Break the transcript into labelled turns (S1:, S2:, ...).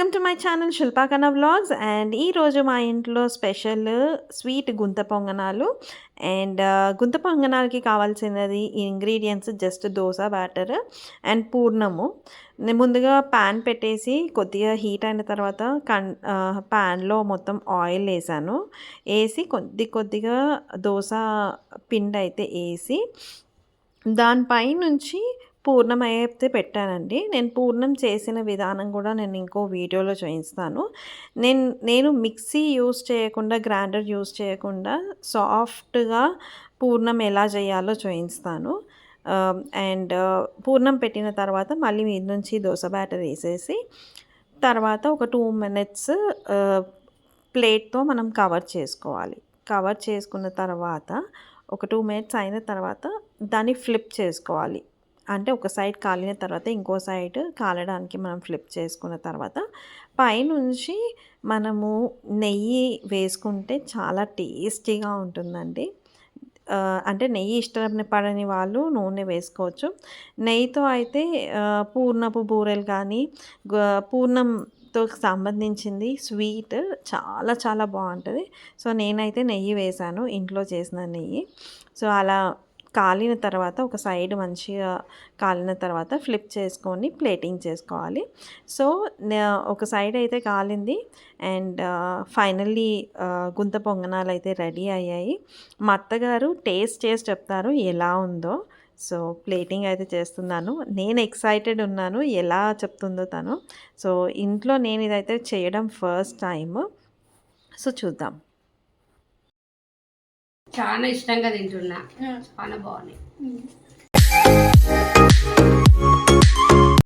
S1: Welcome to my channel Shilpakanna vlogs and ఈరోజు మా ఇంట్లో స్పెషల్ స్వీట్ గుంత పొంగనాలు. అండ్ uh, గుంత పొంగనాలకి కావాల్సినది ingredients just dosa batter and పూర్ణము. నేను ముందుగా ప్యాన్ పెట్టేసి కొద్దిగా హీట్ అయిన తర్వాత కన్ uh, ప్యాన్లో మొత్తం ఆయిల్ వేసాను. వేసి కొద్ది కొద్దిగా దోశ పిండి అయితే వేసి దానిపై నుంచి పూర్ణం అయితే పెట్టానండి. నేను పూర్ణం చేసిన విధానం కూడా నేను ఇంకో వీడియోలో చూపిస్తాను. నేను నేను మిక్సీ యూస్ చేయకుండా గ్రైండర్ యూస్ చేయకుండా సాఫ్ట్గా పూర్ణం ఎలా చేయాలో చూపిస్తాను. అండ్ పూర్ణం పెట్టిన తర్వాత మళ్ళీ మీద నుంచి దోశ బ్యాటర్ వేసేసి తర్వాత ఒక టూ మినిట్స్ ప్లేట్తో మనం కవర్ చేసుకోవాలి. కవర్ చేసుకున్న తర్వాత ఒక టూ మినిట్స్ అయిన తర్వాత దాన్ని ఫ్లిప్ చేసుకోవాలి. అంటే ఒక సైడ్ కాలిన తర్వాత ఇంకో సైడ్ కాలడానికి మనం ఫ్లిప్ చేసుకున్న తర్వాత పైనుంచి మనము నెయ్యి వేసుకుంటే చాలా టేస్టీగా ఉంటుందండి. అంటే నెయ్యి ఇష్టపడని వాళ్ళు నూనె వేసుకోవచ్చు. నెయ్యితో అయితే పూర్ణపు బూరెలు కానీ పూర్ణంతో సంబంధించింది స్వీట్ చాలా చాలా బాగుంటుంది. సో నేనైతే నెయ్యి వేశాను ఇంట్లో చేసిన నెయ్యి. సో అలా కాలిన తర్వాత ఒక సైడ్ మంచిగా కాలిన తర్వాత ఫ్లిప్ చేసుకొని ప్లేటింగ్ చేసుకోవాలి. సో ఒక సైడ్ అయితే కాలింది. అండ్ ఫైనల్లీ గుంత పొంగనాలు అయితే రెడీ అయ్యాయి. మా అత్తగారు టేస్ట్ చేసి చెప్తారు ఎలా ఉందో. సో ప్లేటింగ్ అయితే చేస్తున్నాను. నేను ఎక్సైటెడ్ ఉన్నాను ఎలా చెప్తుందో తను. సో ఇంట్లో నేను ఇదైతే చేయడం ఫస్ట్ టైం సో చూద్దాం.
S2: చాలా ఇష్టంగా తింటున్నా. చాలా బాగున్నాయి.